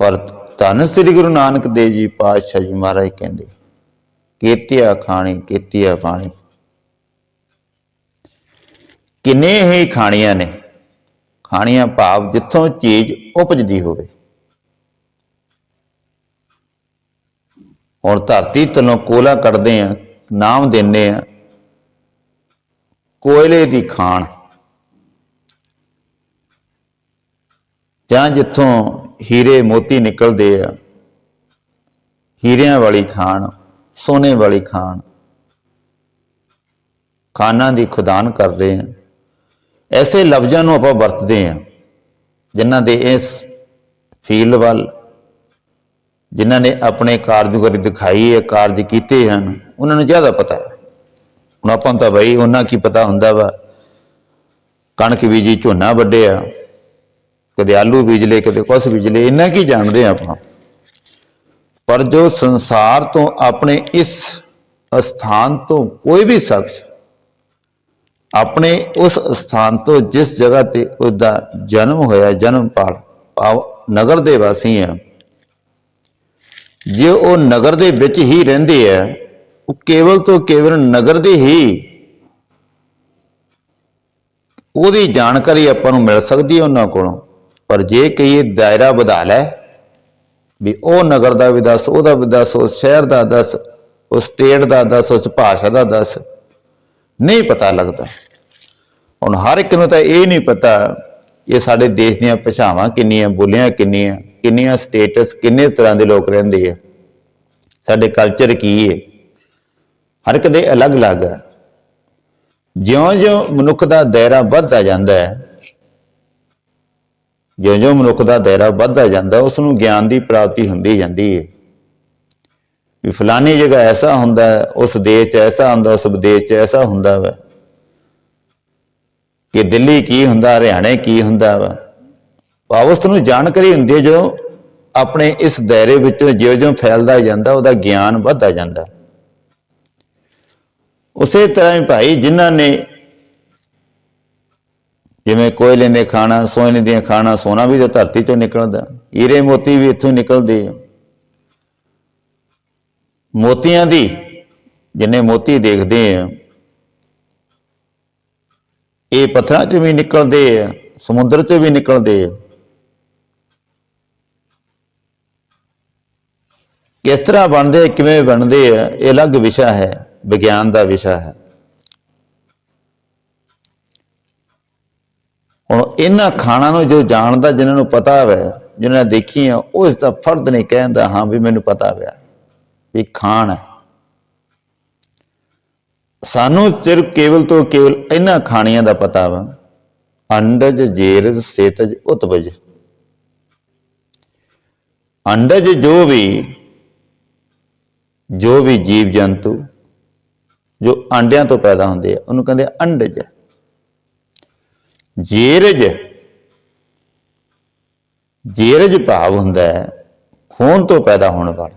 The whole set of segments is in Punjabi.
ਪਰ ਧੰਨ ਸ੍ਰੀ ਗੁਰੂ ਨਾਨਕ ਦੇਵ ਜੀ ਪਾਤਸ਼ਾਹ ਜੀ ਮਹਾਰਾਜ ਕਹਿੰਦੇ, ਕੀਤਿਆ ਖਾਣੀ, ਕੀਤਿਆ ਪਾਣੀ ਕਿੰਨੇ ਹੀ ਖਾਣੀਆਂ ਨੇ, ਖਾਣੀਆਂ ਭਾਵ ਜਿੱਥੋਂ ਚੀਜ਼ ਉਪਜਦੀ ਹੋਵੇ। ਹੁਣ ਧਰਤੀ ਤਲੋਂ ਕੋਲਾ ਕੱਢਦੇ ਆ ਨਾਮ ਦਿੰਦੇ ਆ ਕੋਇਲੇ ਦੀ ਖਾਣ। ਜਾਂ ਜਿੱਥੋਂ ਹੀਰੇ ਮੋਤੀ ਨਿਕਲਦੇ ਆ। ਹੀਰਿਆਂ ਵਾਲੀ ਖਾਣ, ਸੋਨੇ ਵਾਲੀ ਖਾਣ। ਖਾਨਾਂ ਦੀ ਖੁਦਾਨ ਕਰਦੇ ਆ। ਐਸੇ ਲਫ਼ਜ਼ਾਂ ਨੂੰ ਆਪਾਂ ਵਰਤਦੇ ਆ, ਜਿਨ੍ਹਾਂ ਦੇ ਇਸ ਫੀਲਡ ਵੱਲ, ਜਿਨ੍ਹਾਂ ਨੇ ਆਪਣੇ ਕਾਰਜਕਾਰੀ ਦਿਖਾਈ ਹੈ, ਕਾਰਜ ਕੀਤੇ ਹਨ, ਉਹਨਾਂ ਨੂੰ ਜ਼ਿਆਦਾ ਪਤਾ ਹੈ। ਹੁਣ ਆਪਾਂ ਨੂੰ ਤਾਂ ਬਈ ਉਹਨਾਂ ਕੀ ਪਤਾ ਹੁੰਦਾ ਵਾ। ਕਣਕ ਬੀਜੀ, ਝੋਨਾ ਵੱਢਿਆ। ਕਦੇ ਆਲੂ ਬੀਜ ਲਏ, ਕਦੇ ਕੁਛ ਬੀਜ ਲਏ, ਇੰਨਾ ਕੀ ਜਾਣਦੇ ਆ ਆਪਾਂ। ਪਰ ਜੋ ਸੰਸਾਰ ਤੋਂ ਆਪਣੇ ਇਸ ਸਥਾਨ ਤੋਂ ਕੋਈ ਵੀ ਸ਼ਖਸ ਆਪਣੇ ਉਸ ਸਥਾਨ ਤੋਂ ਜਿਸ ਜਗ੍ਹਾ ਤੇ ਉਹਦਾ ਜਨਮ ਹੋਇਆ, ਜਨਮ ਪਾਲ, ਭਾਵ ਨਗਰ ਦੇ ਵਾਸੀ ਆ ਜੇ ਉਹ ਨਗਰ ਦੇ ਵਿੱਚ ਹੀ ਰਹਿੰਦੇ ਆ, ਉਹ ਕੇਵਲ ਤੋਂ ਕੇਵਲ ਨਗਰ ਦੇ ਹੀ ਉਹਦੀ ਜਾਣਕਾਰੀ ਆਪਾਂ ਨੂੰ ਮਿਲ ਸਕਦੀ ਹੈ ਉਹਨਾਂ ਕੋਲੋਂ। ਪਰ ਜੇ ਕਹੀਏ ਦਾਇਰਾ ਵਧਾ ਲੈ, ਵੀ ਉਹ ਨਗਰ ਦਾ ਵੀ ਦੱਸ, ਉਹਦਾ ਵੀ ਦੱਸ, ਉਸ ਸ਼ਹਿਰ ਦਾ ਦੱਸ, ਉਸ ਸਟੇਟ ਦਾ ਦੱਸ, ਉਸ ਭਾਸ਼ਾ ਦਾ ਦੱਸ, ਨਹੀਂ ਪਤਾ ਲੱਗਦਾ। ਹੁਣ ਹਰ ਇੱਕ ਨੂੰ ਤਾਂ ਇਹ ਨਹੀਂ ਪਤਾ ਇਹ ਸਾਡੇ ਦੇਸ਼ ਦੀਆਂ ਭਾਸ਼ਾਵਾਂ ਕਿੰਨੀਆਂ ਬੋਲੀਆਂ ਕਿੰਨੀਆਂ ਕਿੰਨੀਆਂ ਸਟੇਟਸ ਕਿੰਨੇ ਤਰ੍ਹਾਂ ਦੇ ਲੋਕ ਰਹਿੰਦੇ ਆ। ਸਾਡੇ ਕਲਚਰ ਕੀ ਹੈ ਹਰ ਇੱਕ ਦੇ ਅਲੱਗ-ਅਲੱਗ ਹੈ ਜਿਉਂ-ਜਿਉਂ ਮਨੁੱਖ ਦਾ ਦਾਇਰਾ ਵੱਧਦਾ ਜਾਂਦਾ ਹੈ ਜਿਉਂ-ਜਿਉਂ ਮਨੁੱਖ ਦਾ ਦਾਇਰਾ ਵੱਧਦਾ ਜਾਂਦਾ, ਉਸ ਨੂੰ ਗਿਆਨ ਦੀ ਪ੍ਰਾਪਤੀ ਹੁੰਦੀ ਜਾਂਦੀ ਹੈ ਵੀ ਫਲਾਨੀ ਜਗ੍ਹਾ ਐਸਾ ਹੁੰਦਾ, ਉਸ ਦੇਸ਼ 'ਚ ਐਸਾ ਹੁੰਦਾ, ਉਸ ਵਿਦੇਸ਼ 'ਚ ਐਸਾ ਹੁੰਦਾ ਵਾ। ਕਿ ਦਿੱਲੀ ਕੀ ਹੁੰਦਾ, ਹਰਿਆਣੇ ਕੀ ਹੁੰਦਾ ਵਾ। ਭਾਵ ਉਸ ਨੂੰ ਜਾਣਕਾਰੀ ਹੁੰਦੀ ਹੈ, ਜਦੋਂ ਆਪਣੇ ਇਸ ਦਾਇਰੇ ਵਿੱਚੋਂ ਜਿਉਂ-ਜਿਉਂ ਫੈਲਦਾ ਜਾਂਦਾ, ਉਹਦਾ ਗਿਆਨ ਵੱਧਦਾ ਜਾਂਦਾ। ਉਸੇ ਤਰ੍ਹਾਂ ਹੀ ਭਾਈ, ਜਿਨ੍ਹਾਂ ਨੇ ਜਿਵੇਂ ਕੋਇਲੇ ਦੇ ਖਾਣਾ ਸੋਨੇ ਦੀਆਂ ਖਾਣਾ, ਸੋਨਾ ਵੀ ਤਾਂ ਧਰਤੀ ਚੋਂ ਨਿਕਲਦਾ। ਹੀਰੇ ਮੋਤੀ ਵੀ ਇੱਥੋਂ ਨਿਕਲਦੇ ਆ। ਮੋਤੀਆਂ ਦੀ, ਜਿੰਨੇ ਮੋਤੀ ਦੇਖਦੇ ਆ, ਇਹ ਪੱਥਰਾਂ 'ਚ ਵੀ ਨਿਕਲਦੇ ਆ, ਸਮੁੰਦਰ 'ਚ ਵੀ ਨਿਕਲਦੇ ਆ। ਕਿਸ ਤਰ੍ਹਾਂ ਬਣਦੇ, ਕਿਵੇਂ ਬਣਦੇ ਆ, ਇਹ ਅਲੱਗ ਵਿਸ਼ਾ ਹੈ, ਵਿਗਿਆਨ ਦਾ ਵਿਸ਼ਾ ਹੈ। ਹੁਣ ਇਹਨਾਂ ਖਾਣਾ ਨੂੰ ਜੋ ਜਾਣਦਾ, ਜਿਨ੍ਹਾਂ ਨੂੰ ਪਤਾ ਹੋਵੇ ਜਿਨ੍ਹਾਂ ਨੇ ਦੇਖੀ ਆ ਉਹ ਇਸ ਦਾ ਫਰਦ ਨਹੀਂ ਕਹਿੰਦਾ, ਹਾਂ ਵੀ ਮੈਨੂੰ ਪਤਾ ਹੋਇਆ ਵੀ ਖਾਣ ਹੈ। ਸਾਨੂੰ ਸਿਰਫ ਕੇਵਲ ਤੋਂ ਕੇਵਲ ਇਹਨਾਂ ਖਾਣੀਆਂ ਦਾ ਪਤਾ ਵਾ। ਅੰਡਜ, ਜੇਰਜ, ਸੇਤਜ, ਉਤਪਜ। ਅੰਡਜ ਜੋ ਵੀ ਜੋ ਵੀ ਜੀਵ ਜੰਤੂ ਜੋ ਅੰਡਿਆਂ ਤੋਂ ਪੈਦਾ ਹੁੰਦੇ ਆ, ਉਹਨੂੰ ਕਹਿੰਦੇ ਅੰਡਜ। ਜੇਰਜ। ਜੇਰਜ ਭਾਵ ਹੁੰਦਾ ਹੈ, ਖੂਨ ਤੋਂ ਪੈਦਾ ਹੋਣ ਵਾਲਾ।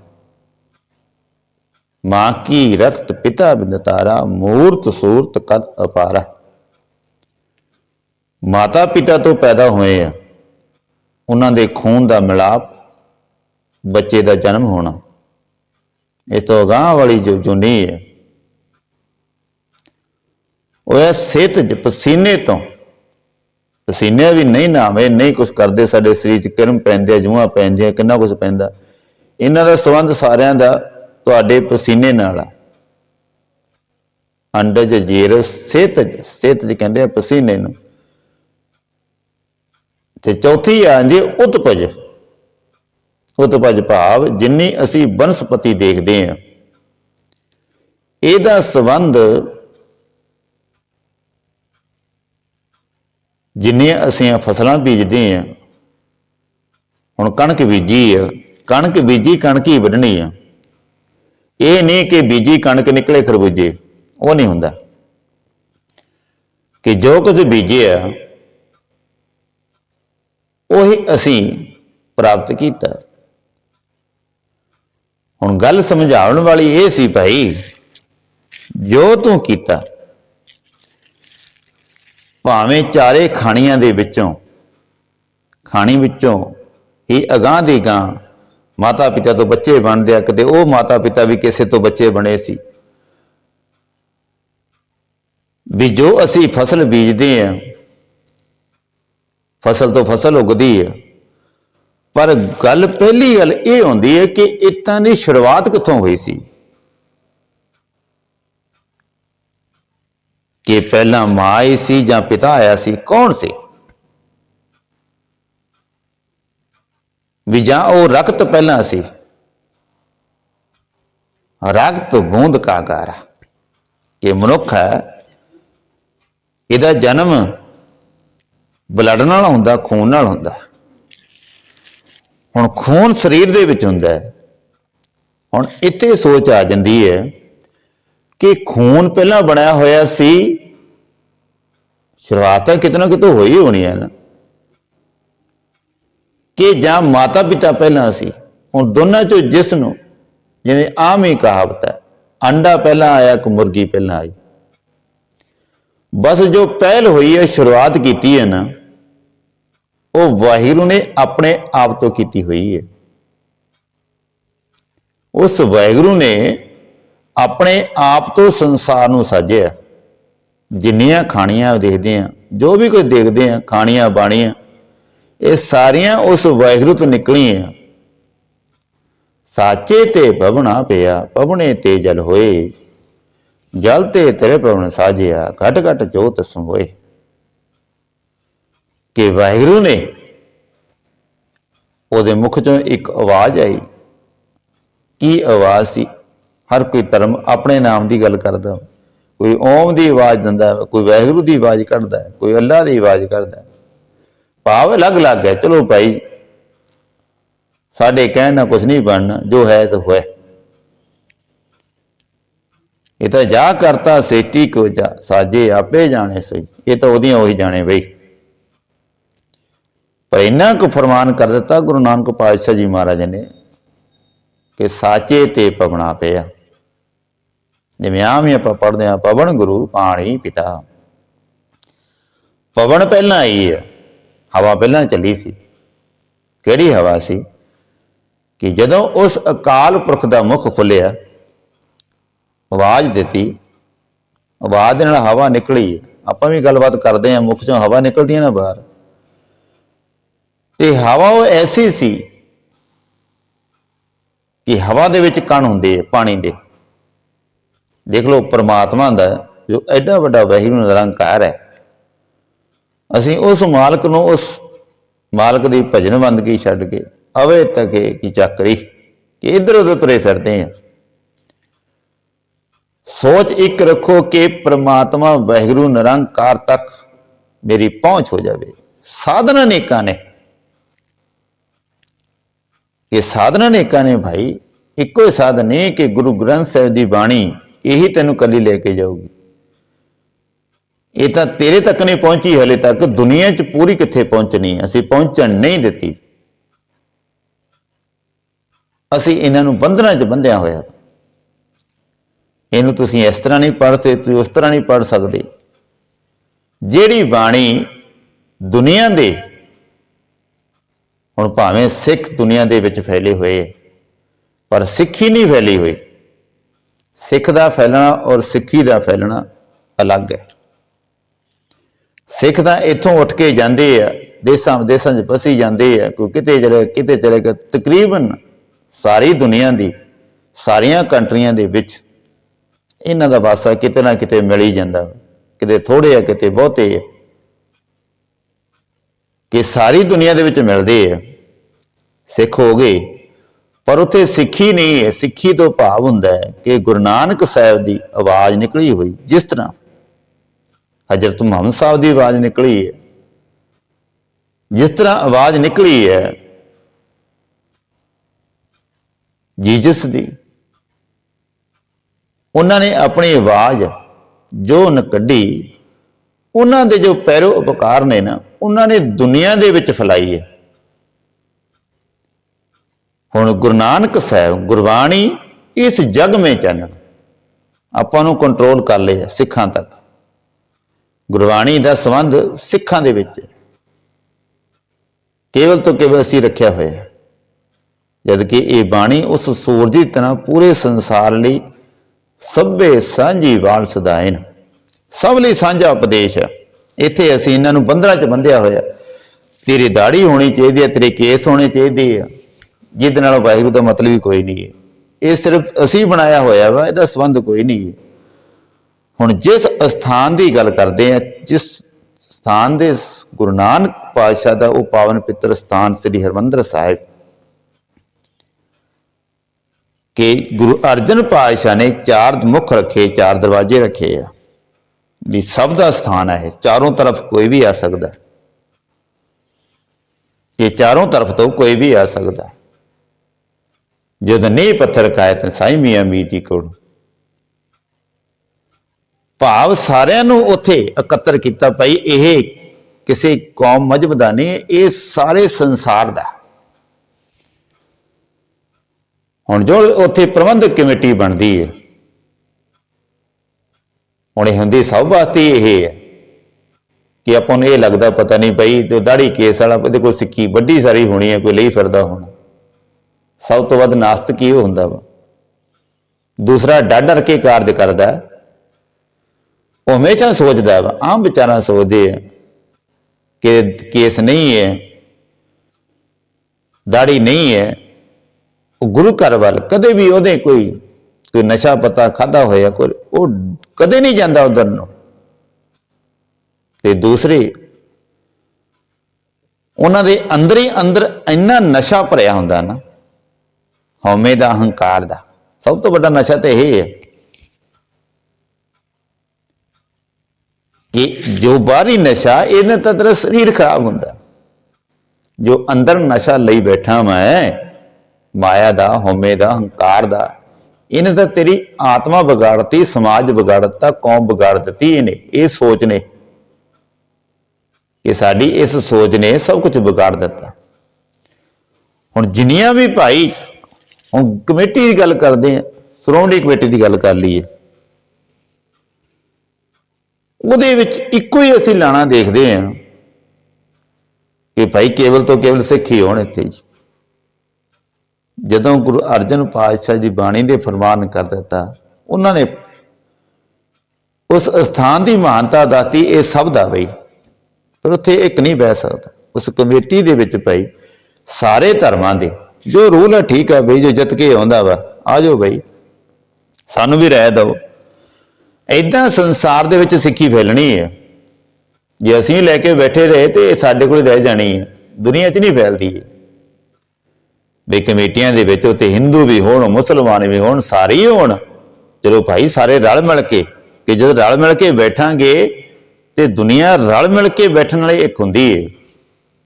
ਮਾਂ ਕੀ ਰਕਤ ਪਿਤਾ ਬਿੰਦ ਤਾਰਾ, ਮੂਰਤ ਸੂਰਤ ਕਦ ਅਪਾਰਾ। ਮਾਤਾ ਪਿਤਾ ਤੋਂ ਪੈਦਾ ਹੋਏ ਆ, ਉਹਨਾਂ ਦੇ ਖੂਨ ਦਾ ਮਿਲਾਪ ਬੱਚੇ ਦਾ ਜਨਮ ਹੋਣਾ। ਇਸ ਤੋਂ ਅਗਾਂਹ ਵਾਲੀ ਜੋ ਜੁਨੀ ਹੈ, ਉਹ ਹੈ ਸਿਹਤ ਜ ਪਸੀਨੇ ਤੋਂ ਪਸੀਨੇ ਵੀ ਨਹੀਂ ਨਾਵੇਂ, ਨਹੀਂ ਕੁਝ ਕਰਦੇ, ਸਾਡੇ ਸਰੀਰ 'ਚ ਕਿਰਮ ਪੈਂਦੇ ਜੂਆਂ ਪੈਂਦੀਆਂ, ਕਿੰਨਾ ਕੁਝ ਪੈਂਦਾ। ਇਹਨਾਂ ਦਾ ਸੰਬੰਧ ਸਾਰਿਆਂ ਦਾ ਤੁਹਾਡੇ ਪਸੀਨੇ ਨਾਲ ਆ। ਅੰਡਜ ਜੇਰ, ਸਿਹਤ ਸਿਹਤ ਜੀ ਕਹਿੰਦੇ ਆ ਪਸੀਨੇ ਨੂੰ। ਤੇ ਚੌਥੀ ਆ ਜਾਂਦੀ ਹੈ ਉਤਪਜ। ਉਤਪਜ ਭਾਵ ਜਿੰਨੀ ਅਸੀਂ ਬਨਸਪਤੀ ਦੇਖਦੇ ਆ ਇਹਦਾ ਸੰਬੰਧ ਜਿੰਨੀਆਂ ਅਸੀਂ ਫਸਲਾਂ ਬੀਜਦੇ ਆ ਹੁਣ ਕਣਕ ਬੀਜੀ ਆ, ਕਣਕ ਬੀਜੀ, ਕਣਕ ਹੀ ਵੱਢਣੀ ਆ। ਇਹ ਨਹੀਂ ਕਿ ਬੀਜੀ ਕਣਕ ਨਿਕਲੇ ਖਰਬੂਜੇ, ਉਹ ਨਹੀਂ ਹੁੰਦਾ। ਕਿ ਜੋ ਕੁਝ ਬੀਜਿਆ ਉਹੀ ਅਸੀਂ ਪ੍ਰਾਪਤ ਕੀਤਾ। ਹੁਣ ਗੱਲ ਸਮਝਾਉਣ ਵਾਲੀ ਇਹ ਸੀ ਭਾਈ, ਜੋ ਤੂੰ ਕੀਤਾ ਭਾਵੇਂ ਚਾਰੇ ਖਾਣੀਆਂ ਦੇ ਵਿੱਚੋਂ, ਖਾਣੀ ਵਿੱਚੋਂ ਹੀ ਅਗਾਂਹ ਦੀ ਗਾਂ ਮਾਤਾ ਪਿਤਾ ਤੋਂ ਬੱਚੇ ਬਣਦੇ ਆ ਕਿਤੇ ਉਹ ਮਾਤਾ ਪਿਤਾ ਵੀ ਕਿਸੇ ਤੋਂ ਬੱਚੇ ਬਣੇ ਸੀ। ਵੀ ਜੋ ਅਸੀਂ ਫਸਲ ਬੀਜਦੇ ਆ, ਫਸਲ ਤੋਂ ਫਸਲ ਉਗਦੀ ਹੈ ਪਰ ਗੱਲ ਪਹਿਲੀ ਗੱਲ ਇਹ ਹੁੰਦੀ ਹੈ ਕਿ ਇਤਾਂ ਦੀ ਸ਼ੁਰੂਆਤ ਕਿੱਥੋਂ ਹੋਈ ਸੀ? ਕਿ ਪਹਿਲਾਂ ਮਾਂ ਹੀ ਸੀ ਜਾਂ ਪਿਤਾ ਆਇਆ ਸੀ, ਕੌਣ ਸੀ? ਵੀ ਜਾਂ ਉਹ ਰਕਤ ਪਹਿਲਾਂ ਸੀ? ਰਕਤ ਬੂੰਦ ਕਾ ਗਾਰਾ ਇਹ ਮਨੁੱਖ ਹੈ, ਇਹਦਾ ਜਨਮ ਬਲੱਡ ਨਾਲ ਹੁੰਦਾ, ਖੂਨ ਨਾਲ ਹੁੰਦਾ। ਹੁਣ ਖੂਨ ਸਰੀਰ ਦੇ ਵਿੱਚ ਹੁੰਦਾ ਹੁਣ ਇੱਥੇ ਸੋਚ ਆ ਜਾਂਦੀ ਹੈ ਕਿ ਖੂਨ ਪਹਿਲਾਂ ਬਣਿਆ ਹੋਇਆ ਸੀ, ਸ਼ੁਰੂਆਤ ਤਾਂ ਕਿਤਨਾ ਕਿਤੋਂ ਹੋਈ ਹੋਣੀ ਹੈ ਨਾ। ਕਿ ਜਾਂ ਮਾਤਾ ਪਿਤਾ ਪਹਿਲਾਂ ਸੀ, ਹੁਣ ਦੋਨਾਂ ਚੋਂ ਜਿਸ ਨੂੰ, ਜਿਵੇਂ ਆਮ ਹੀ ਕਹਾਵਤ ਹੈ, ਅੰਡਾ ਪਹਿਲਾਂ ਆਇਆ ਕਿ ਮੁਰਗੀ ਪਹਿਲਾਂ ਆਈ। ਬਸ ਜੋ ਪਹਿਲ ਹੋਈ ਹੈ, ਸ਼ੁਰੂਆਤ ਕੀਤੀ ਹੈ ਨਾ, ਉਹ ਵਾਹਿਗੁਰੂ ਨੇ ਆਪਣੇ ਆਪ ਤੋਂ ਕੀਤੀ ਹੋਈ ਹੈ। ਉਸ ਵਾਹਿਗੁਰੂ ਨੇ ਆਪਣੇ ਆਪ ਤੋਂ ਸੰਸਾਰ ਨੂੰ ਸਾਜਿਆ ਜਿੰਨੀਆਂ ਖਾਣੀਆਂ ਦੇਖਦੇ ਆ, ਜੋ ਵੀ ਕੋਈ ਦੇਖਦੇ ਆ, ਖਾਣੀਆਂ, ਬਾਣੀਆਂ, ਇਹ ਸਾਰੀਆਂ ਉਸ ਵਾਹਿਗੁਰੂ ਤੋਂ ਨਿਕਲੀਆਂ। ਸਾਚੇ ਤੇ ਪਵਣਾ ਪਿਆ ਪਵਣੇ ਤੇ ਜਲ ਹੋਏ। ਜਲ ਤੇ ਤੇਰੇ ਪਵਨ ਸਾਜਿਆ ਘਟ ਘਟ ਜੋਤ ਸੰਗੋਏ ਕਿ ਵਾਹਿਗੁਰੂ ਨੇ ਉਹਦੇ ਮੁਖ ਚੋਂ ਇੱਕ ਆਵਾਜ਼ ਆਈ। ਕੀ ਆਵਾਜ਼ ਸੀ? ਹਰ ਕੋਈ ਧਰਮ ਆਪਣੇ ਨਾਮ ਦੀ ਗੱਲ ਕਰਦਾ। ਕੋਈ ਓਮ ਦੀ ਆਵਾਜ਼ ਦਿੰਦਾ, ਕੋਈ ਵਾਹਿਗੁਰੂ ਦੀ ਆਵਾਜ਼ ਕੱਢਦਾ, ਕੋਈ ਅੱਲਾ ਦੀ ਆਵਾਜ਼ ਕੱਢਦਾ। ਭਾਵ ਅਲੱਗ-ਅਲੱਗ ਹੈ। ਚਲੋ ਭਾਈ, ਸਾਡੇ ਕਹਿਣ ਨਾਲ ਕੁਝ ਨਹੀਂ ਬਣਨਾ। ਜੋ ਹੈ ਤਾਂ ਹੋਏ ਇਹ ਤਾਂ ਜਾ ਕਰਤਾ ਸੇਤੀ ਕੋ ਜਾ, ਸਾਜੇ ਆਪੇ ਜਾਣੇ ਸੋਈ। ਇਹ ਤਾਂ ਉਹਦੀਆਂ ਉਹੀ ਜਾਣੇ ਬਈ। ਪਰ ਇੰਨਾ ਕੁ ਫਰਮਾਨ ਕਰ ਦਿੱਤਾ ਗੁਰੂ ਨਾਨਕ ਪਾਤਸ਼ਾਹ ਜੀ ਮਹਾਰਾਜ ਨੇ ਕਿ ਸਾਚੇ ਤੇ ਪਵਣਾ ਪਿਆ। ਜਿਵੇਂ ਆਮ ਆਪਾਂ ਪੜ੍ਹਦੇ ਆ ਪਵਨ ਗੁਰੂ ਪਾਣੀ ਪਿਤਾ। ਪਵਨ ਪਹਿਲਾਂ ਆਈ ਹੈ। ਹਵਾ ਪਹਿਲਾਂ ਚੱਲੀ ਸੀ। ਕਿਹੜੀ ਹਵਾ ਸੀ? ਕਿ ਜਦੋਂ ਉਸ ਅਕਾਲ ਪੁਰਖ ਦਾ ਮੁਖ ਖੁੱਲਿਆ, ਆਵਾਜ਼ ਦਿੱਤੀ, ਆਵਾਜ਼ ਦੇ ਨਾਲ ਹਵਾ ਨਿਕਲੀ। ਆਪਾਂ ਵੀ ਗੱਲਬਾਤ ਕਰਦੇ ਆ ਮੁਖ ਚੋਂ ਹਵਾ ਨਿਕਲਦੀ ਹੈ ਨਾ ਬਾਹਰ। ਤੇ ਹਵਾ ਉਹ ਐਸੀ ਸੀ ਕਿ ਹਵਾ ਦੇ ਵਿੱਚ ਕਣ ਹੁੰਦੇ ਆ, ਪਾਣੀ ਦੇ। ਦੇਖ ਲਓ, ਪ੍ਰਮਾਤਮਾ ਦਾ ਜੋ ਐਡਾ ਵੱਡਾ ਵਾਹਿਗੁਰੂ ਨਿਰੰਕਾਰ ਹੈ। ਅਸੀਂ ਉਸ ਮਾਲਕ ਨੂੰ ਉਸ ਮਾਲਕ ਦੀ ਭਜਨ ਬੰਦਗੀ ਛੱਡ ਕੇ ਅਵੇ ਤਕੇ ਕੀ ਚੱਕਰੀ ਕਿ ਇਧਰ ਉਧਰ ਤੁਰੇ ਫਿਰਦੇ ਆ ਸੋਚ ਇੱਕ ਰੱਖੋ ਕਿ ਪ੍ਰਮਾਤਮਾ ਵਾਹਿਗੁਰੂ ਨਿਰੰਕਾਰ ਤੱਕ ਮੇਰੀ ਪਹੁੰਚ ਹੋ ਜਾਵੇ। ਸਾਧਨਾ ਨੇਕਾਂ ਨੇ। ਇਹ ਸਾਧਨਾ ਨੇਕਾਂ ਨੇ ਭਾਈ। ਇੱਕੋ ਹੀ ਸਾਧਨ ਨਹੀਂ ਕਿ ਗੁਰੂ ਗ੍ਰੰਥ ਸਾਹਿਬ ਦੀ ਬਾਣੀ ਇਹੀ ਤੈਨੂੰ ਕੱਲੀ ਲੈ ਕੇ ਜਾਊਗੀ। ਇਹ ਤਾਂ ਤੇਰੇ ਤੱਕ ਨਹੀਂ ਪਹੁੰਚੀ, ਹਲੇ ਤੱਕ ਦੁਨੀਆ 'ਚ ਪੂਰੀ ਕਿੱਥੇ ਪਹੁੰਚਣੀ? ਅਸੀਂ ਪਹੁੰਚਣ ਨਹੀਂ ਦਿੱਤੀ। ਅਸੀਂ ਇਹਨਾਂ ਨੂੰ ਬੰਧਨਾਂ 'ਚ ਬੰਧਿਆ ਹੋਇਆ। ਇਹਨੂੰ ਤੁਸੀਂ ਇਸ ਤਰ੍ਹਾਂ ਨਹੀਂ ਪੜ੍ਹਦੇ ਤੁਸੀਂ ਉਸ ਤਰ੍ਹਾਂ ਨਹੀਂ ਪੜ੍ਹ ਸਕਦੇ। ਜਿਹੜੀ ਬਾਣੀ ਦੁਨੀਆ ਦੇ, ਹੁਣ ਭਾਵੇਂ ਸਿੱਖ ਦੁਨੀਆ ਦੇ ਵਿੱਚ ਫੈਲੇ ਹੋਏ, ਪਰ ਸਿੱਖੀ ਨਹੀਂ ਫੈਲੀ ਹੋਈ। ਸਿੱਖ ਦਾ ਫੈਲਣਾ ਔਰ ਸਿੱਖੀ ਦਾ ਫੈਲਣਾ ਅਲੱਗ ਹੈ। ਸਿੱਖ ਤਾਂ ਇੱਥੋਂ ਉੱਠ ਕੇ ਜਾਂਦੇ ਆ, ਦੇਸਾਂ ਵਿਦੇਸਾਂ 'ਚ ਫਸੀ ਜਾਂਦੇ ਆ, ਕੋਈ ਕਿਤੇ ਚਲੇ ਕਿਤੇ ਚਲੇ ਗਏ, ਤਕਰੀਬਨ ਸਾਰੀ ਦੁਨੀਆ ਦੀ, ਸਾਰੀਆਂ ਕੰਟਰੀਆਂ ਦੇ ਵਿੱਚ ਇਹਨਾਂ ਦਾ ਵਾਸਾ ਕਿਤੇ ਨਾ ਕਿਤੇ ਮਿਲ ਹੀ ਜਾਂਦਾ ਕਿਤੇ ਥੋੜੇ ਆ, ਕਿਤੇ ਬਹੁਤੇ ਆ। ਕਿ ਸਾਰੀ ਦੁਨੀਆ ਦੇ ਵਿੱਚ ਮਿਲਦੇ ਆ। ਸਿੱਖ ਹੋ ਗਏ ਪਰ ਉੱਥੇ ਸਿੱਖੀ ਨਹੀਂ ਹੈ। ਸਿੱਖੀ ਤੋਂ ਭਾਵ ਹੁੰਦਾ ਹੈ ਕਿ ਗੁਰੂ ਨਾਨਕ ਸਾਹਿਬ ਦੀ ਆਵਾਜ਼ ਨਿਕਲੀ ਹੋਈ, ਜਿਸ ਤਰ੍ਹਾਂ ਹਜ਼ਰਤ ਮੁਹੰਮਦ ਸਾਹਿਬ ਦੀ ਆਵਾਜ਼ ਨਿਕਲੀ ਹੈ। ਜਿਸ ਤਰ੍ਹਾਂ ਆਵਾਜ਼ ਨਿਕਲੀ ਹੈ ਜੀਜਸ ਦੀ, ਉਹਨਾਂ ਨੇ ਆਪਣੀ ਆਵਾਜ਼ ਜੋ ਨ ਕੱਢੀ, ਉਹਨਾਂ ਦੇ ਜੋ ਪੈਰੋ ਉਪਕਾਰ ਨੇ ਨਾ, ਉਹਨਾਂ ਨੇ ਦੁਨੀਆ ਦੇ ਵਿੱਚ ਫੈਲਾਈ ਹੈ। ਹੁਣ ਗੁਰੂ ਨਾਨਕ ਸਾਹਿਬ, ਗੁਰਬਾਣੀ ਇਸ ਜਗ ਵਿੱਚ ਚਾਨਣ ਆਪਾਂ ਨੂੰ ਕੰਟਰੋਲ ਕਰ ਲਿਆ ਸਿੱਖਾਂ ਤੱਕ। ਗੁਰਬਾਣੀ ਦਾ ਸੰਬੰਧ ਸਿੱਖਾਂ ਦੇ ਵਿੱਚ ਕੇਵਲ ਤੋਂ ਕੇਵਲ ਅਸੀਂ ਰੱਖਿਆ ਹੋਇਆ ਹੈ। ਜਦ ਕਿ ਇਹ ਬਾਣੀ ਉਸ ਸੂਰਜ ਦੀ ਤਰ੍ਹਾਂ ਪੂਰੇ ਸੰਸਾਰ ਲਈ ਸਭੇ ਸਾਂਝੀ ਵਾਲ ਸਦਾਇਨ ਸਭ ਲਈ ਸਾਂਝਾ ਉਪਦੇਸ਼ ਹੈ। ਇੱਥੇ ਅਸੀਂ ਇਹਨਾਂ ਨੂੰ ਬੰਧਨਾਂ 'ਚ ਬੰਧਿਆ ਹੋਇਆ। ਤੇਰੀ ਦਾੜੀ ਹੋਣੀ ਚਾਹੀਦੀ ਹੈ, ਤੇਰੇ ਕੇਸ ਹੋਣੇ ਚਾਹੀਦੇ ਆ ਜਿਹਦੇ ਨਾਲ ਵਾਹਿਗੁਰੂ ਦਾ ਮਤਲਬ ਹੀ ਕੋਈ ਨਹੀਂ ਹੈ। ਇਹ ਸਿਰਫ ਅਸੀਂ ਬਣਾਇਆ ਹੋਇਆ ਵਾ, ਇਹਦਾ ਸੰਬੰਧ ਕੋਈ ਨਹੀਂ ਹੈ। ਹੁਣ ਜਿਸ ਅਸਥਾਨ ਦੀ ਗੱਲ ਕਰਦੇ ਆ ਜਿਸ ਸਥਾਨ ਦੇ ਗੁਰੂ ਨਾਨਕ ਪਾਤਸ਼ਾਹ ਦਾ ਉਹ ਪਾਵਨ ਪਿੱਤਰ ਸਥਾਨ ਸ੍ਰੀ ਹਰਮੰਦਰ ਸਾਹਿਬ, ਕਿ ਗੁਰੂ ਅਰਜਨ ਪਾਤਸ਼ਾਹ ਨੇ ਚਾਰ ਮੁੱਖ ਰੱਖੇ, ਚਾਰ ਦਰਵਾਜ਼ੇ ਰੱਖੇ ਆ, ਵੀ ਸਭ ਦਾ ਸਥਾਨ ਹੈ ਇਹ, ਚਾਰੋਂ ਤਰਫ ਕੋਈ ਵੀ ਆ ਸਕਦਾ। ਹੈ। ਇਹ ਚਾਰੋਂ ਤਰਫ ਤੋਂ ਕੋਈ ਵੀ ਆ ਸਕਦਾ। ਜਦ ਨੀਂਹ ਪੱਥਰ ਕਾਇ ਤਾਂ ਸਾਈ ਮੀਆਂ ਮੀਤੀ ਕੋੜ ਭਾਵ ਸਾਰਿਆਂ ਨੂੰ ਉੱਥੇ ਇਕੱਤਰ ਕੀਤਾ ਭਾਈ ਇਹ ਕਿਸੇ ਕੌਮ ਮਜਬ ਦਾ ਨਹੀਂ, ਇਹ ਸਾਰੇ ਸੰਸਾਰ ਦਾ। ਹੁਣ ਜੋ ਉੱਥੇ ਪ੍ਰਬੰਧਕ ਕਮੇਟੀ ਬਣਦੀ ਹੈ ਹੁਣ ਇਹ ਹੁੰਦੀ ਸਭ ਵਾਸਤੇ ਇਹ ਹੈ ਕਿ ਆਪਾਂ ਨੂੰ ਇਹ ਲੱਗਦਾ ਪਤਾ ਨਹੀਂ ਭਾਈ ਤੇ ਦਾੜੀ ਕੇਸ ਵਾਲਾ, ਇਹਦੇ ਕੋਲ ਸਿੱਖੀ ਵੱਡੀ ਸਾਰੀ ਹੋਣੀ ਹੈ, ਕੋਈ ਲਈ ਫਿਰਦਾ ਹੋਣਾ। ਸਭ ਤੋਂ ਵੱਧ ਨਾਸਤਕ ਹੀ ਉਹ ਹੁੰਦਾ ਵਾ। ਦੂਸਰਾ, ਡਰ ਡਰ ਕੇ ਕਾਰਜ ਕਰਦਾ ਉਹ ਹਮੇਸ਼ਾ ਸੋਚਦਾ ਵਾ, ਆਮ ਵਿਚਾਰਾਂ ਸੋਚਦੇ ਆ ਕਿ ਕੇਸ ਨਹੀਂ ਹੈ, ਦਾੜੀ ਨਹੀਂ ਹੈ। ਉਹ ਗੁਰੂ ਘਰ ਵੱਲ ਕਦੇ ਵੀ ਉਹਦੇ ਕੋਈ ਕੋਈ ਨਸ਼ਾ ਪਤਾ ਖਾਦਾ ਹੋਇਆ, ਕੋਈ ਉਹ ਕਦੇ ਨਹੀਂ ਜਾਂਦਾ ਉਧਰ ਨੂੰ। ਤੇ ਦੂਸਰੇ, ਉਹਨਾਂ ਦੇ ਅੰਦਰ ਹੀ ਅੰਦਰ ਇੰਨਾ ਨਸ਼ਾ ਭਰਿਆ ਹੁੰਦਾ ਨਾ ਹਉਮੈ ਦਾ ਹੰਕਾਰ ਦਾ। ਸਭ ਤੋਂ ਵੱਡਾ ਨਸ਼ਾ ਤੇ ਇਹ ਹੈ ਕਿ ਜੋ ਬਾਹਰੀ ਨਸ਼ਾ, ਇਹਨੇ ਤਾਂ ਤੇਰਾ ਸਰੀਰ ਖਰਾਬ ਹੁੰਦਾ। ਜੋ ਅੰਦਰ ਨਸ਼ਾ ਲਈ ਬੈਠਾ ਮੈਂ, ਮਾਇਆ ਦਾ, ਹਉਮੈ ਦਾ ਹੰਕਾਰ ਦਾ, ਇਹਨੇ ਤਾਂ ਤੇਰੀ ਆਤਮਾ ਵਿਗਾੜਤੀ ਸਮਾਜ ਵਿਗਾੜਤਾ ਕੌਮ ਵਿਗਾੜ ਦਿੱਤੀ ਇਹਨੇ। ਇਹ ਸੋਚ ਨੇ। ਕਿ ਸਾਡੀ ਇਸ ਸੋਚ ਨੇ ਸਭ ਕੁਝ ਵਿਗਾੜ ਦਿੱਤਾ। ਹੁਣ ਜਿੰਨੀਆਂ ਵੀ ਭਾਈ ਹੁਣ ਕਮੇਟੀ ਦੀ ਗੱਲ ਕਰਦੇ ਆ, ਸ਼੍ਰੋਮਣੀ ਕਮੇਟੀ ਦੀ ਗੱਲ ਕਰ ਲਈਏ। ਉਹਦੇ ਵਿੱਚ ਇੱਕੋ ਹੀ ਅਸੀਂ ਲਾਣਾ ਦੇਖਦੇ ਆ ਕਿ ਭਾਈ ਕੇਵਲ ਤੋਂ ਕੇਵਲ ਸਿੱਖ ਹੀ ਹੋਣ ਇੱਥੇ ਜੀ। ਜਦੋਂ ਗੁਰੂ ਅਰਜਨ ਪਾਤਸ਼ਾਹ ਦੀ ਬਾਣੀ ਦੇ ਫਰਮਾਨ ਕਰ ਦਿੱਤਾ, ਉਹਨਾਂ ਨੇ ਉਸ ਸਥਾਨ ਦੀ ਮਹਾਨਤਾ ਦੱਸਤੀ ਇਹ ਸਭ ਦਾ ਬਈ। ਪਰ ਉੱਥੇ ਇੱਕ ਨਹੀਂ ਬਹਿ ਸਕਦਾ। ਉਸ ਕਮੇਟੀ ਦੇ ਵਿੱਚ ਭਾਈ ਸਾਰੇ ਧਰਮਾਂ ਦੇ ਜੋ ਰੂਲ ਹੈ ਠੀਕ ਹੈ ਬਈ, ਜੋ ਜਿੱਤ ਕੇ ਆਉਂਦਾ ਵਾ, ਆ ਜਾਓ ਬਈ। ਸਾਨੂੰ ਵੀ ਰਹਿ ਦਿਓ। ਐਦਾਂ ਸੰਸਾਰ ਦੇ ਵਿੱਚ ਸਿੱਖੀ ਫੈਲਣੀ ਹੈ ਜੇ ਅਸੀਂ ਲੈ ਕੇ ਬੈਠੇ ਰਹੇ ਤੇ ਇਹ ਸਾਡੇ ਕੋਲ ਰਹਿ ਜਾਣੀ ਹੈ ਦੁਨੀਆ 'ਚ ਨਹੀਂ ਫੈਲਦੀ ਹੈ ਵੀ ਕਮੇਟੀਆਂ ਦੇ ਵਿੱਚ ਉੱਤੇ ਹਿੰਦੂ ਵੀ ਹੋਣ, ਮੁਸਲਮਾਨ ਵੀ ਹੋਣ, ਸਾਰੇ ਹੀ ਹੋਣ। ਚਲੋ ਭਾਈ, ਸਾਰੇ ਰਲ ਮਿਲ ਕੇ, ਕਿ ਜਦੋਂ ਰਲ ਮਿਲ ਕੇ ਬੈਠਾਂਗੇ ਤੇ ਦੁਨੀਆ ਰਲ ਮਿਲ ਕੇ ਬੈਠਣ ਵਾਲੀ ਇੱਕ ਹੁੰਦੀ ਹੈ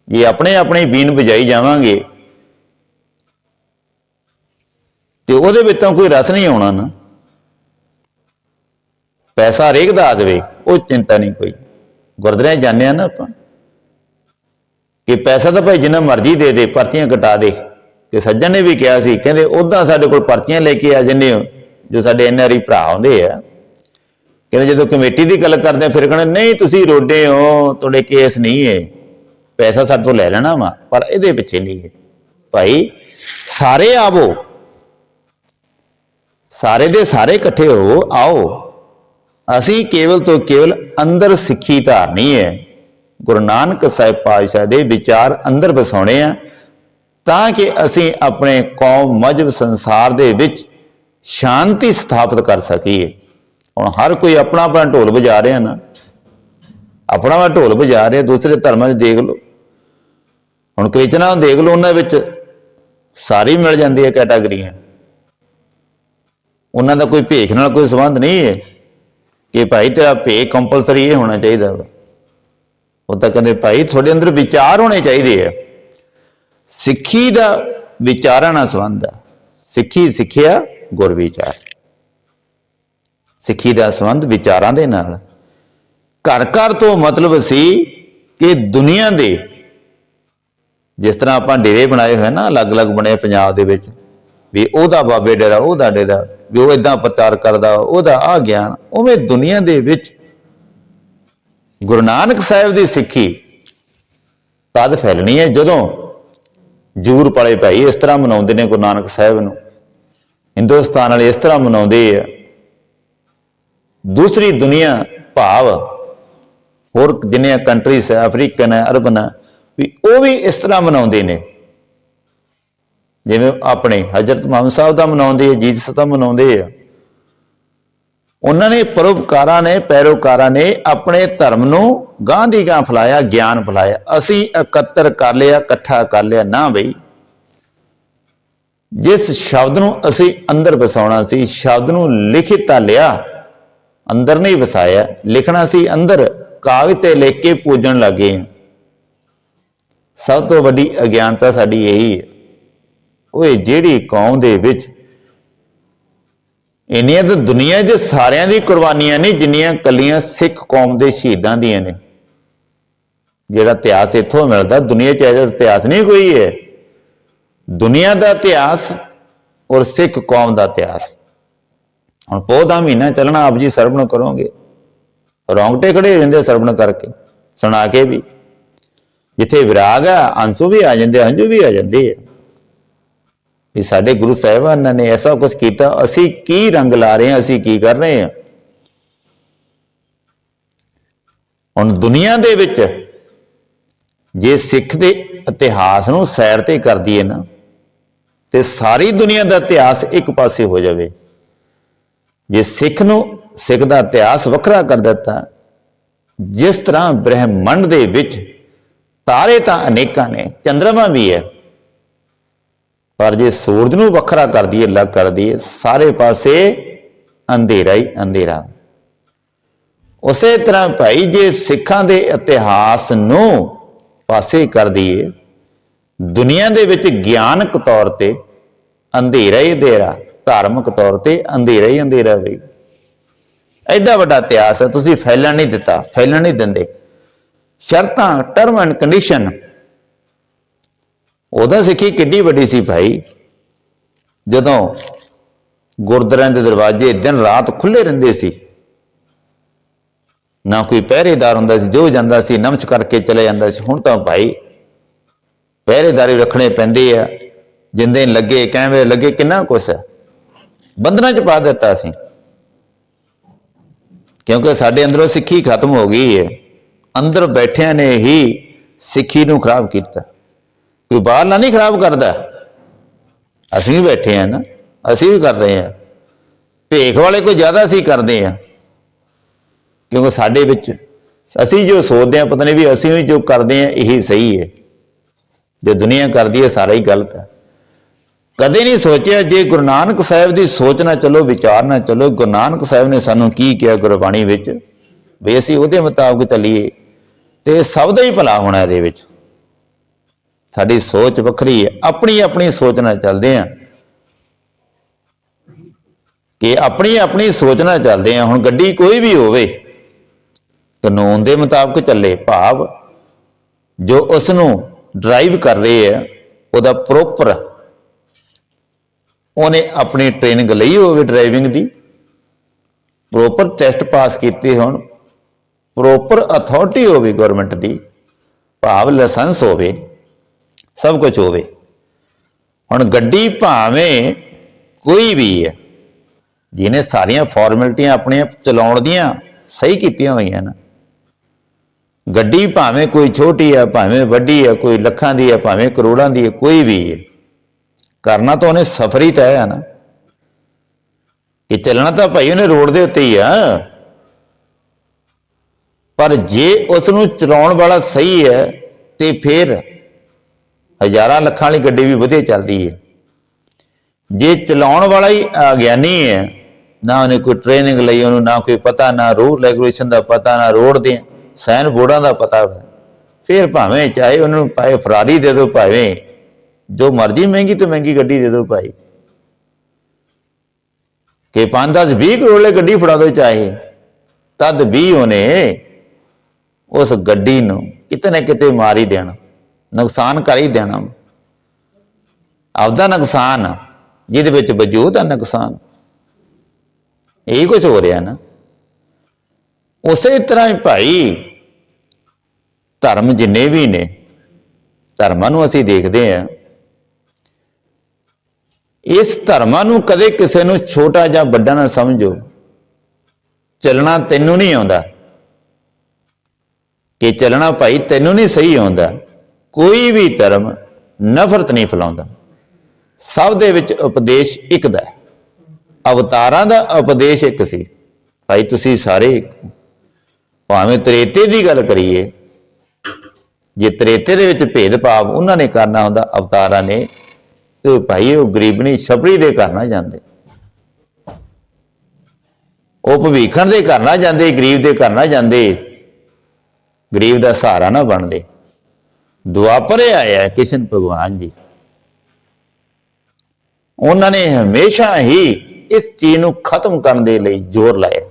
ਜੇ ਆਪਣੇ ਆਪਣੇ ਬੀਨ ਬਜਾਈ ਜਾਵਾਂਗੇ ਤੇ ਉਹਦੇ ਵਿੱਚ ਤਾਂ ਕੋਈ ਰਸ ਨਹੀਂ ਆਉਣਾ ਨਾ। ਪੈਸਾ ਹਰੇਕ ਦਾ ਆ ਜਾਵੇ, ਉਹ ਚਿੰਤਾ ਨਹੀਂ ਕੋਈ। ਗੁਰਦੁਆਰੇ ਜਾਂਦੇ ਆ ਨਾ ਆਪਾਂ। ਕਿ ਪੈਸਾ ਤਾਂ ਭਾਈ ਜਿੰਨਾ ਮਰਜ਼ੀ ਦੇ ਦੇ, ਪਰਚੀਆਂ ਕਟਾ ਦੇ। ਕਿ ਸੱਜਣ ਨੇ ਵੀ ਕਿਹਾ ਸੀ, ਕਹਿੰਦੇ ਉਦਾਂ ਸਾਡੇ ਕੋਲ ਪਰਚੀਆਂ ਲੈ ਕੇ ਆ ਜੰਨੇ ਹੋ, ਜੋ ਸਾਡੇ ਐਨਆਰਈ ਭਰਾ ਆਉਂਦੇ ਆ। ਕਹਿੰਦੇ ਜਦੋਂ ਕਮੇਟੀ ਦੀ ਗੱਲ ਕਰਦੇ ਆ, ਫਿਰ ਕਹਿੰਦੇ, ਨਹੀਂ, ਤੁਸੀਂ ਰੋਡੇ ਹੋ, ਤੁਹਾਡੇ ਕੇਸ ਨਹੀਂ ਹੈ। ਪੈਸਾ ਸਾਡੇ ਤੋਂ ਲੈ ਲੈਣਾ ਵਾ, ਪਰ ਇਹਦੇ ਪਿੱਛੇ ਨਹੀਂ ਹੈ। ਭਾਈ, ਸਾਰੇ ਆਵੋ। ਸਾਰੇ ਦੇ ਸਾਰੇ ਇਕੱਠੇ ਹੋ, ਆਓ। ਅਸੀਂ ਕੇਵਲ ਤੋਂ ਕੇਵਲ ਅੰਦਰ ਸਿੱਖੀ ਧਾਰਨੀ ਹੈ। ਗੁਰੂ ਨਾਨਕ ਸਾਹਿਬ ਪਾਤਸ਼ਾਹ ਦੇ ਵਿਚਾਰ ਅੰਦਰ ਵਸਾਉਣੇ ਆ ਤਾਂ ਕਿ ਅਸੀਂ ਆਪਣੇ ਕੌਮ ਮਜਬ ਸੰਸਾਰ ਦੇ ਵਿੱਚ ਸ਼ਾਂਤੀ ਸਥਾਪਿਤ ਕਰ ਸਕੀਏ। ਹੁਣ ਹਰ ਕੋਈ ਆਪਣਾ ਆਪਣਾ ਢੋਲ ਵਜਾ ਰਿਹਾ ਨਾ। ਆਪਣਾ ਆਪਣਾ ਢੋਲ ਵਜਾ ਰਿਹਾ, ਦੂਸਰੇ ਧਰਮਾਂ 'ਚ ਦੇਖ ਲਓ। ਹੁਣ ਕ੍ਰਿਸਚਨਾਂ ਦੇਖ ਲਓ, ਉਹਨਾਂ ਵਿੱਚ ਸਾਰੀ ਮਿਲ ਜਾਂਦੀ ਹੈ ਕੈਟਾਗਰੀਆਂ ਉਹਨਾਂ ਦਾ ਕੋਈ ਭੇਖ ਨਾਲ ਕੋਈ ਸੰਬੰਧ ਨਹੀਂ ਹੈ ਕਿ ਭਾਈ ਤੇਰਾ ਭੇਖ ਕੰਪਲਸਰੀ ਇਹ ਹੋਣਾ ਚਾਹੀਦਾ ਵਾ। ਉਹ ਤਾਂ ਕਹਿੰਦੇ, ਭਾਈ, ਤੁਹਾਡੇ ਅੰਦਰ ਵਿਚਾਰ ਹੋਣੇ ਚਾਹੀਦੇ ਆ। ਸਿੱਖੀ ਦਾ ਵਿਚਾਰਾਂ ਨਾਲ ਸੰਬੰਧ ਆ। ਸਿੱਖੀ ਸਿੱਖਿਆ, ਗੁਰ ਵਿਚਾਰ। ਸਿੱਖੀ ਦਾ ਸੰਬੰਧ ਵਿਚਾਰਾਂ ਦੇ ਨਾਲ। ਘਰ ਘਰ ਤੋਂ ਮਤਲਬ ਸੀ ਕਿ ਦੁਨੀਆ ਦੇ ਜਿਸ ਤਰ੍ਹਾਂ ਆਪਾਂ ਡੇਰੇ ਬਣਾਏ ਹੋਏ ਨਾ, ਅਲੱਗ-ਅਲੱਗ ਬਣੇ ਪੰਜਾਬ ਦੇ ਵਿੱਚ। ਵੀ ਉਹਦਾ ਬਾਬੇ ਡੇਰਾ, ਉਹਦਾ ਡੇਰਾ, ਵੀ ਉਹ ਇਦਾਂ ਪ੍ਰਚਾਰ ਕਰਦਾ, ਉਹਦਾ ਆ ਗਿਆਨ, ਉਵੇਂ ਦੁਨੀਆ ਦੇ ਵਿੱਚ ਗੁਰੂ ਨਾਨਕ ਸਾਹਿਬ ਦੀ ਸਿੱਖੀ ਤਦ ਫੈਲਣੀ ਹੈ ਜਦੋਂ ਜੂਰ ਪਲੇ ਭਾਈ ਇਸ ਤਰ੍ਹਾਂ ਮਨਾਉਂਦੇ ਨੇ ਗੁਰੂ ਨਾਨਕ ਸਾਹਿਬ ਨੂੰ। ਹਿੰਦੁਸਤਾਨ ਵਾਲੇ ਇਸ ਤਰ੍ਹਾਂ ਮਨਾਉਂਦੇ ਆ। ਦੂਸਰੀ ਦੁਨੀਆ ਭਾਵ, ਹੋਰ ਜਿੰਨੀਆਂ ਕੰਟਰੀਜ਼ ਹੈ ਅਫਰੀਕਨ ਹੈ ਅਰਬਨ ਹੈ, ਵੀ ਉਹ ਵੀ ਇਸ ਤਰ੍ਹਾਂ ਮਨਾਉਂਦੇ ਨੇ। ਜਿਵੇਂ ਆਪਣੇ ਹਜ਼ਰਤ ਮੁਹੰਮਦ ਸਾਹਿਬ ਦਾ ਮਨਾਉਂਦੇ ਆ ਜੀਸਸ ਦਾ ਮਨਾਉਂਦੇ ਆ। ਉਹਨਾਂ ਨੇ ਪਰਉਪਕਾਰਾਂ ਨੇ, ਪੈਰੋਕਾਰਾਂ ਨੇ ਆਪਣੇ ਧਰਮ ਨੂੰ ਗਾਂ ਦੀ ਗਾਂ ਫਲਾਇਆ, ਗਿਆਨ ਫਲਾਇਆ। ਅਸੀਂ ਇਕੱਤਰ ਕਰ ਲਿਆ, ਇਕੱਠਾ ਕਰ ਲਿਆ, ਨਾ ਬਈ। ਜਿਸ ਸ਼ਬਦ ਨੂੰ ਅਸੀਂ ਅੰਦਰ ਵਸਾਉਣਾ ਸੀ, ਸ਼ਬਦ ਨੂੰ ਲਿਖਿਤ ਤਾਂ ਲਿਆ, ਅੰਦਰ ਨਹੀਂ ਵਸਾਇਆ, ਲਿਖਣਾ ਸੀ ਅੰਦਰ, ਕਾਗਜ਼ ਤੇ ਲਿਖ ਕੇ ਪੂਜਣ ਲੱਗੇ। ਹਾਂ। ਸਭ ਤੋਂ ਵੱਡੀ ਅਗਿਆਨਤਾ ਸਾਡੀ ਇਹੀ ਹੈ। ਓਏ ਜਿਹੜੀ ਕੌਮ ਦੇ ਵਿੱਚ ਇੰਨੀਆਂ ਤਾਂ ਦੁਨੀਆ ਦੇ ਸਾਰਿਆਂ ਦੀ ਕੁਰਬਾਨੀਆਂ ਨਹੀਂ ਜਿੰਨੀਆਂ ਕੱਲੀਆਂ ਸਿੱਖ ਕੌਮ ਦੇ ਸ਼ਹੀਦਾਂ ਦੀਆਂ ਨੇ। ਜਿਹੜਾ ਇਤਿਹਾਸ ਇੱਥੋਂ ਮਿਲਦਾ, ਦੁਨੀਆ 'ਚ ਐਸਾ ਇਤਿਹਾਸ ਨਹੀਂ ਕੋਈ ਹੈ। ਦੁਨੀਆ ਦਾ ਇਤਿਹਾਸ ਔਰ ਸਿੱਖ ਕੌਮ ਦਾ ਇਤਿਹਾਸ। ਹੁਣ ਪੋਹ ਦਾ ਮਹੀਨਾ ਚੱਲਣਾ, ਆਪ ਜੀ ਸਰਵਣ ਕਰੋਗੇ। ਰੌਂਗਟੇ ਖੜੇ ਹੋ ਜਾਂਦੇ ਸਰਵਣ ਕਰਕੇ, ਸੁਣਾ ਕੇ ਵੀ। ਜਿੱਥੇ ਵਿਰਾਗ ਆ, ਅੰਸੂ ਵੀ ਆ ਜਾਂਦੇ, ਹੰਝੂ ਵੀ ਆ ਜਾਂਦੇ ਆ। ਵੀ ਸਾਡੇ ਗੁਰੂ ਸਾਹਿਬਾਨਾਂ ਨੇ ਐਸਾ ਕੁਝ ਕੀਤਾ, ਅਸੀਂ ਕੀ ਰੰਗ ਲਾ ਰਹੇ ਹਾਂ, ਅਸੀਂ ਕੀ ਕਰ ਰਹੇ ਹਾਂ? ਹੁਣ ਦੁਨੀਆ ਦੇ ਵਿੱਚ ਜੇ ਸਿੱਖ ਦੇ ਇਤਿਹਾਸ ਨੂੰ ਸੈਰ ਤੇ ਕਰਦੀ ਹੈ ਨਾ, ਤੇ ਸਾਰੀ ਦੁਨੀਆ ਦਾ ਇਤਿਹਾਸ ਇੱਕ ਪਾਸੇ ਹੋ ਜਾਵੇ। ਜੇ ਸਿੱਖ ਨੂੰ, ਸਿੱਖ ਦਾ ਇਤਿਹਾਸ ਵੱਖਰਾ ਕਰ ਦਿੱਤਾ, ਜਿਸ ਤਰ੍ਹਾਂ ਬ੍ਰਹਿਮੰਡ ਦੇ ਵਿੱਚ ਤਾਰੇ ਤਾਂ ਅਨੇਕਾਂ ਨੇ ਚੰ드ਰਮਾ ਵੀ ਹੈ ਪਰ ਜੇ ਸੂਰਜ ਨੂੰ ਵੱਖਰਾ ਕਰ ਦਈਏ ਅਲੱਗ ਕਰ ਦਈਏ ਸਾਰੇ ਪਾਸੇ ਅੰਧੇਰਾ ਹੀ ਅੰਧੇਰਾ। ਉਸੇ ਤਰ੍ਹਾਂ ਭਾਈ, ਜੇ ਸਿੱਖਾਂ ਦੇ ਇਤਿਹਾਸ ਨੂੰ ਪਾਸੇ ਕਰ ਦਈਏ, ਦੁਨੀਆ ਦੇ ਵਿੱਚ ਗਿਆਨਕ ਤੌਰ ਤੇ ਅੰਧੇਰਾ ਹੀ ਅੰਧੇਰਾ, ਧਾਰਮਿਕ ਤੌਰ ਤੇ ਅੰਧੇਰਾ ਹੀ ਅੰਧੇਰਾ ਵੀ। ਐਡਾ ਵੱਡਾ ਇਤਿਹਾਸ ਹੈ, ਤੁਸੀਂ ਫੈਲਣ ਨਹੀਂ ਦਿੱਤਾ, ਫੈਲਣ ਨਹੀਂ ਦਿੰਦੇ। ਸ਼ਰਤਾਂ ਟਰਮ ਐਂਡ ਕੰਡੀਸ਼ਨ ਉਹਦਾ ਸਿੱਖੀ ਕਿੱਡੀ ਵੱਡੀ ਸੀ ਭਾਈ। ਜਦੋਂ ਗੁਰਦੁਆਰਿਆਂ ਦੇ ਦਰਵਾਜ਼ੇ ਦਿਨ ਰਾਤ ਖੁੱਲੇ ਰਹਿੰਦੇ ਸੀ, ਨਾ ਕੋਈ ਪਹਿਰੇਦਾਰ ਹੁੰਦਾ ਸੀ, ਜੋ ਜਾਂਦਾ ਸੀ ਨਮਚ ਕਰਕੇ ਚਲੇ ਜਾਂਦਾ ਸੀ। ਹੁਣ ਤਾਂ ਭਾਈ ਪਹਿਰੇਦਾਰੀ ਰੱਖਣੇ ਪੈਂਦੇ ਆ, ਜਿੰਦੇ ਲੱਗੇ, ਕੈਮਰੇ ਲੱਗੇ, ਕਿੰਨਾ ਕੁਛ ਹੈ ਬੰਧਨਾਂ ਚ ਪਾ ਦਿੱਤਾ ਸੀ। ਕਿਉਂਕਿ ਸਾਡੇ ਅੰਦਰੋਂ ਸਿੱਖੀ ਖਤਮ ਹੋ ਗਈ ਹੈ ਅੰਦਰ ਬੈਠਿਆਂ ਨੇ ਹੀ ਸਿੱਖੀ ਨੂੰ ਖਰਾਬ ਕੀਤਾ। ਕੋਈ ਬਾਹਰਲਾ ਨਹੀਂ ਖਰਾਬ ਕਰਦਾ। ਅਸੀਂ ਵੀ ਬੈਠੇ ਆ ਨਾ, ਅਸੀਂ ਵੀ ਕਰ ਰਹੇ ਆ ਭੇਖ ਵਾਲੇ ਕੋਈ ਜ਼ਿਆਦਾ ਅਸੀਂ ਕਰਦੇ ਆ ਕਿਉਂਕਿ ਸਾਡੇ ਵਿੱਚ ਅਸੀਂ ਜੋ ਸੋਚਦੇ ਆ ਪਤਾ ਨਹੀਂ ਵੀ ਅਸੀਂ ਵੀ ਜੋ ਕਰਦੇ ਆ ਇਹੀ ਸਹੀ ਹੈ। ਜੇ ਦੁਨੀਆ ਕਰਦੀ ਹੈ, ਸਾਰਾ ਹੀ ਗਲਤ ਹੈ। ਕਦੇ ਨਹੀਂ ਸੋਚਿਆ ਜੇ ਗੁਰੂ ਨਾਨਕ ਸਾਹਿਬ ਦੀ ਸੋਚ ਨਾ ਚੱਲੋ, ਵਿਚਾਰ ਨਾ ਚੱਲੋ, ਗੁਰੂ ਨਾਨਕ ਸਾਹਿਬ ਨੇ ਸਾਨੂੰ ਕੀ ਕਿਹਾ ਗੁਰਬਾਣੀ ਵਿੱਚ? ਵੀ ਅਸੀਂ ਉਹਦੇ ਮੁਤਾਬਕ ਚੱਲੀਏ ਤੇ ਸਭ ਦਾ ਹੀ ਭਲਾ ਹੋਣਾ ਇਹਦੇ ਵਿੱਚ। ਸਾਡੀ ਸੋਚ ਵੱਖਰੀ ਹੈ, ਆਪਣੀ ਆਪਣੀ ਸੋਚ ਨਾਲ ਚੱਲਦੇ ਆ ਕਿ ਆਪਣੀ ਆਪਣੀ ਸੋਚ ਨਾਲ ਚੱਲਦੇ ਆ ਹੁਣ ਗੱਡੀ ਕੋਈ ਵੀ ਹੋਵੇ, ਕਾਨੂੰਨ ਦੇ ਮੁਤਾਬਕ ਚੱਲੇ ਭਾਵ, ਜੋ ਉਸ ਨੂੰ ਡਰਾਈਵ ਕਰ ਰਹੇ ਆ ਉਹਦਾ ਪ੍ਰੋਪਰ ਉਹਨੇ ਆਪਣੀ ਟ੍ਰੇਨਿੰਗ ਲਈ ਹੋਵੇ ਡਰਾਈਵਿੰਗ ਦੀ। ਪ੍ਰੋਪਰ ਟੈਸਟ ਪਾਸ ਕੀਤੇ ਹੋਣ ਪ੍ਰੋਪਰ ਅਥਾਰਟੀ ਹੋਵੇ ਗਵਰਨਮੈਂਟ ਦੀ, ਭਾਵ ਲਾਇਸੈਂਸ ਹੋਵੇ। ਸਭ ਕੁਝ ਹੋਵੇ। ਹੁਣ ਗੱਡੀ ਭਾਵੇਂ ਕੋਈ ਵੀ ਹੈ, ਜਿਹਨੇ ਸਾਰੀਆਂ ਫਾਰਮੈਲਿਟੀਆਂ ਆਪਣੀਆਂ ਚਲਾਉਣ ਦੀਆਂ ਸਹੀ ਕੀਤੀਆਂ ਹੋਈਆਂ ਨਾ। ਗੱਡੀ ਭਾਵੇਂ ਕੋਈ ਛੋਟੀ ਹੈ, ਭਾਵੇਂ ਵੱਡੀ ਹੈ, ਕੋਈ ਲੱਖਾਂ ਦੀ ਹੈ, ਭਾਵੇਂ ਕਰੋੜਾਂ ਦੀ ਹੈ, ਕੋਈ ਵੀ ਹੈ, ਕਰਨਾ ਤਾਂ ਉਹਨੇ ਸਫਰ ਹੀ ਤੈਅ ਹੈ ਨਾ। ਕਿ ਚੱਲਣਾ ਤਾਂ ਭਾਈ ਉਹਨੇ ਰੋਡ ਦੇ ਉੱਤੇ ਹੀ ਆ। ਪਰ ਜੇ ਉਸ ਨੂੰ ਚਲਾਉਣ ਵਾਲਾ ਸਹੀ ਹੈ, ਤੇ ਫਿਰ ਹਜ਼ਾਰਾਂ ਲੱਖਾਂ ਵਾਲੀ ਗੱਡੀ ਵੀ ਵਧੀਆ ਚੱਲਦੀ ਹੈ ਜੇ ਚਲਾਉਣ ਵਾਲਾ ਹੀ ਅਗਿਆਨੀ ਹੈ ਨਾ ਉਹਨੇ ਕੋਈ ਟ੍ਰੇਨਿੰਗ ਲਈ, ਉਹਨੂੰ ਨਾ ਕੋਈ ਪਤਾ, ਨਾ ਰੂਲ ਰੈਗੂਲੇਸ਼ਨ ਦਾ ਪਤਾ, ਨਾ ਰੋਡ ਦੇ ਸਾਈਨ ਬੋਰਡਾਂ ਦਾ ਪਤਾ ਹੈ ਫਿਰ ਭਾਵੇਂ ਚਾਹੇ ਉਹਨੂੰ ਭਾਵੇਂ ਫਰਾਰੀ ਦੇ ਦਿਓ, ਭਾਵੇਂ ਜੋ ਮਰਜ਼ੀ ਮਹਿੰਗੀ ਤੋਂ ਮਹਿੰਗੀ ਗੱਡੀ ਦੇ ਦਿਓ ਭਾਈ। ਕਿ 5-10 20 ਕਰੋੜ ਲਈ ਗੱਡੀ ਫੜਾ ਦਿਓ ਚਾਹੇ, ਤਦ ਵੀ ਉਹਨੇ ਉਸ ਗੱਡੀ ਨੂੰ ਕਿਤੇ ਨਾ ਕਿਤੇ ਮਾਰ ਹੀ ਦੇਣਾ। ਨੁਕਸਾਨ ਕਰ ਹੀ ਦੇਣਾ। ਆਪਦਾ ਨੁਕਸਾਨ, ਜਿਹਦੇ ਵਿੱਚ ਵਜੂਦ ਦਾ ਨੁਕਸਾਨ, ਇਹੀ ਕੁਝ ਹੋ ਰਿਹਾ ਨਾ। ਉਸੇ ਤਰ੍ਹਾਂ ਹੀ ਭਾਈ, ਧਰਮ ਜਿੰਨੇ ਵੀ ਨੇ, ਧਰਮਾਂ ਨੂੰ ਅਸੀਂ ਦੇਖਦੇ ਹਾਂ। ਇਸ ਧਰਮਾਂ ਨੂੰ ਕਦੇ ਕਿਸੇ ਨੂੰ ਛੋਟਾ ਜਾਂ ਵੱਡਾ ਨਾ ਸਮਝੋ। ਚੱਲਣਾ ਤੈਨੂੰ ਨਹੀਂ ਆਉਂਦਾ। ਕਿ ਚੱਲਣਾ ਭਾਈ ਤੈਨੂੰ ਨਹੀਂ ਸਹੀ ਆਉਂਦਾ। ਕੋਈ ਵੀ ਧਰਮ ਨਫ਼ਰਤ ਨਹੀਂ ਫੈਲਾਉਂਦਾ। ਸਭ ਦੇ ਵਿੱਚ ਉਪਦੇਸ਼ ਇੱਕ ਦਾ ਅਵਤਾਰਾਂ ਦਾ ਉਪਦੇਸ਼ ਇੱਕ ਸੀ। ਭਾਈ ਤੁਸੀਂ ਸਾਰੇ ਇੱਕ ਭਾਵੇਂ ਤ੍ਰੇਤੇ ਦੀ ਗੱਲ ਕਰੀਏ, ਜੇ ਤ੍ਰੇਤੇ ਦੇ ਵਿੱਚ ਭੇਦਭਾਵ ਉਹਨਾਂ ਨੇ ਕਰਨਾ ਹੁੰਦਾ, ਅਵਤਾਰਾਂ ਨੇ, ਤੇ ਭਾਈ ਉਹ ਗਰੀਬਣੀ ਛਪੜੀ ਦੇ ਘਰ ਨਾ ਜਾਂਦੇ। ਉਹ ਭਵਿੱਖਣ ਦੇ ਘਰ ਨਾ ਜਾਂਦੇ, ਗਰੀਬ ਦੇ ਘਰ ਨਾ ਜਾਂਦੇ। ਗਰੀਬ ਦਾ ਸਹਾਰਾ ਨਾ ਬਣਦੇ। ਦੁਆਪਰੇ ਆਇਆ ਕਿਸ਼ਨ ਭਗਵਾਨ ਜੀ। ਉਹਨਾਂ ਨੇ ਹਮੇਸ਼ਾ ਹੀ ਇਸ ਚੀਜ਼ ਨੂੰ ਖਤਮ ਕਰਨ ਦੇ ਲਈ ਜ਼ੋਰ ਲਾਇਆ।